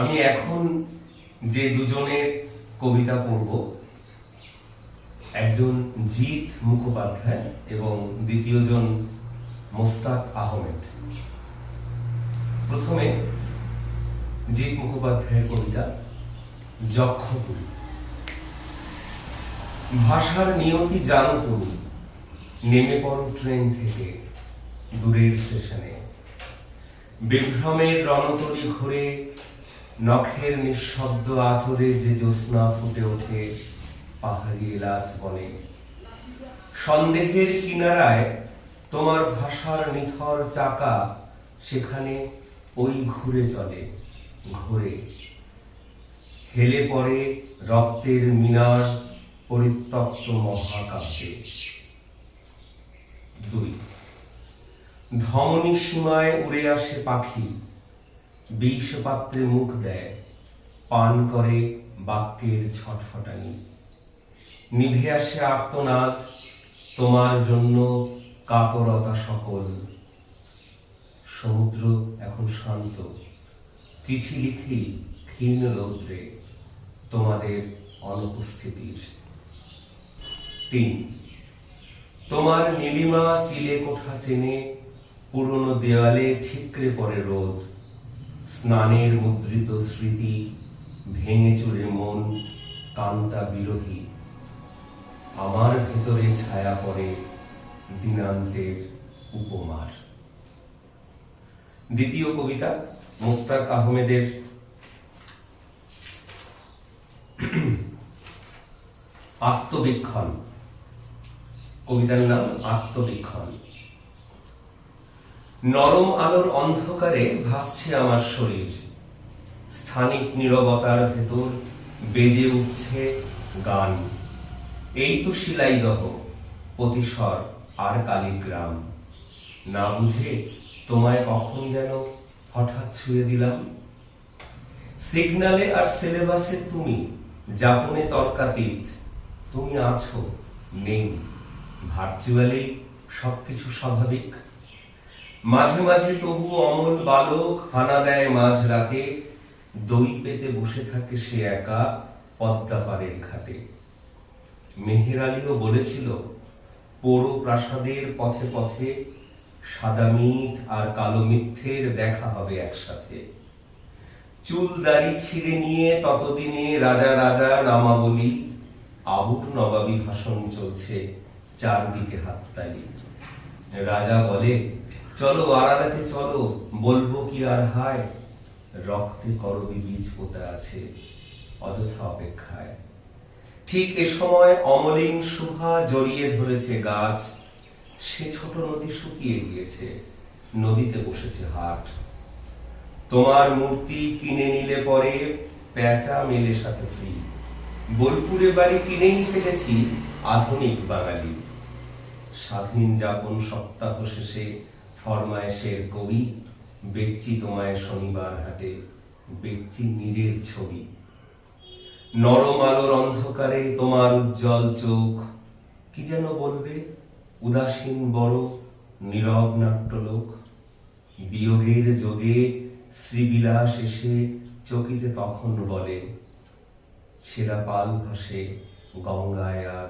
আমি এখন যে দুজনের কবিতা পড়ব, একজন জিৎ মুখোপাধ্যায় এবং দ্বিতীয়জন মোস্তাক আহমেদ। প্রথমে জিৎ মুখোপাধ্যায়ের কবিতা যক্ষপুরী ভাষার নিয়তি জানো তুমি, নেমে পড়ো ট্রেন থেকে দূরের স্টেশনে। বিভ্রমের রণতরী ঘুরে নখের নিঃশব্দ আচরে যে জ্যোৎস্না ফুটে ওঠে পাহাড়ি এলাচ বনে সন্দেহের কিনারায় তোমার ভাষার নিথর চাকা সেখানে ওই ঘুরে চলে, ঘুরে। হেলে পড়ে রক্তের মিনার পরিত্যক্ত মহাকাশে দুই। ধমনী সীমায় উড়ে আসে পাখি বিষ পাত্রে মুখ দেয়, পান করে বাক্যের ছটফটানি। নিভে আসে আর্তনাদ, তোমার জন্য কাতরতা সকল। সমুদ্র এখন শান্ত, চিঠি লিখি ক্ষীণ রৌদ্রে তোমাদের অনুপস্থিতির। তিন, তোমার নীলিমা চিলে কোঠা চেনে, পুরনো দেওয়ালে ঠিকরে পড়ে রোদ। স্নানের মুদ্রিত স্মৃতি ভেঙে চুরে মন কান্তা বিরোহী আমার ভেতরে ছায়া পড়ে দিনান্তের উপমার। দ্বিতীয় কবিতা, মোস্তাক আহমেদের আত্মবীক্ষণ। কবিতার নাম আত্মবীক্ষণ। নরম আলোর অন্ধকারে ভাসছে আমার শরীর। স্থানিক নীরবতার ভেতর বেজে উঠছে গান। এই তো শিলাইদহ প্রতিস্বর আর কালীগ্রাম। না বুঝে তোমায় কখন যেন হঠাৎ ছুঁয়ে দিলাম। সিগনালে আর সিলেবাসে তুমি, যাপনে তর্কাতীত। তুমি আছো, নেই। ভার্চুয়ালি সবকিছু স্বাভাবিক। মাঝে মাঝে তবু অমল বালক হানা দেয় মাঝ রাতে দই পেতে বসে থাকে সে একা, পদ্মা পাড়ের ঘাটে। মেহের আলীও বলেছিল পৌর প্রাসাদের পথে পথে সাদা মিথ আর কালো মিথ্যের দেখা হবে একসাথে। চুল দাড়ি ছিঁড়ে নিয়ে ততদিনে রাজা রাজা নামাবলী আবুর নবাবী ভাষণ চলছে চারদিকে হাততালি। রাজা বলে চলো আড়ালাতে চলো, বলব কি আর হায়? রক্তে করবি বীজ পোতা আছে, অযথা অপেক্ষায়। ঠিক এ সময় অমলিন শুভা জড়িয়ে ধরেছে গাছ, সে ছোট নদী শুকিয়ে গিয়েছে, নদীতে বসেছে হাট। তোমার মূর্তি কিনে নিলে পরে পেঁচা মেলে সাথে ফ্রি। বোলপুরে বাড়ি কিনেই ফেলেছি আধুনিক বাঙালি। স্বাধীন যাপন সপ্তাহ শেষে ফরমায়েশের কবি বেচছি তোমায় শনিবার হাটে বেচছি নিজের ছবি। নরম আলোর অন্ধকারে তোমার উজ্জ্বল চোখ, কি যেন বলবে, উদাসীন বড়, নীরব নাট্যলোক। বিয়োগের যোগে শ্রীবিলাস এসে চকিতে তখন বলে, ছেঁড়া পাল ভাসে গঙ্গায় আর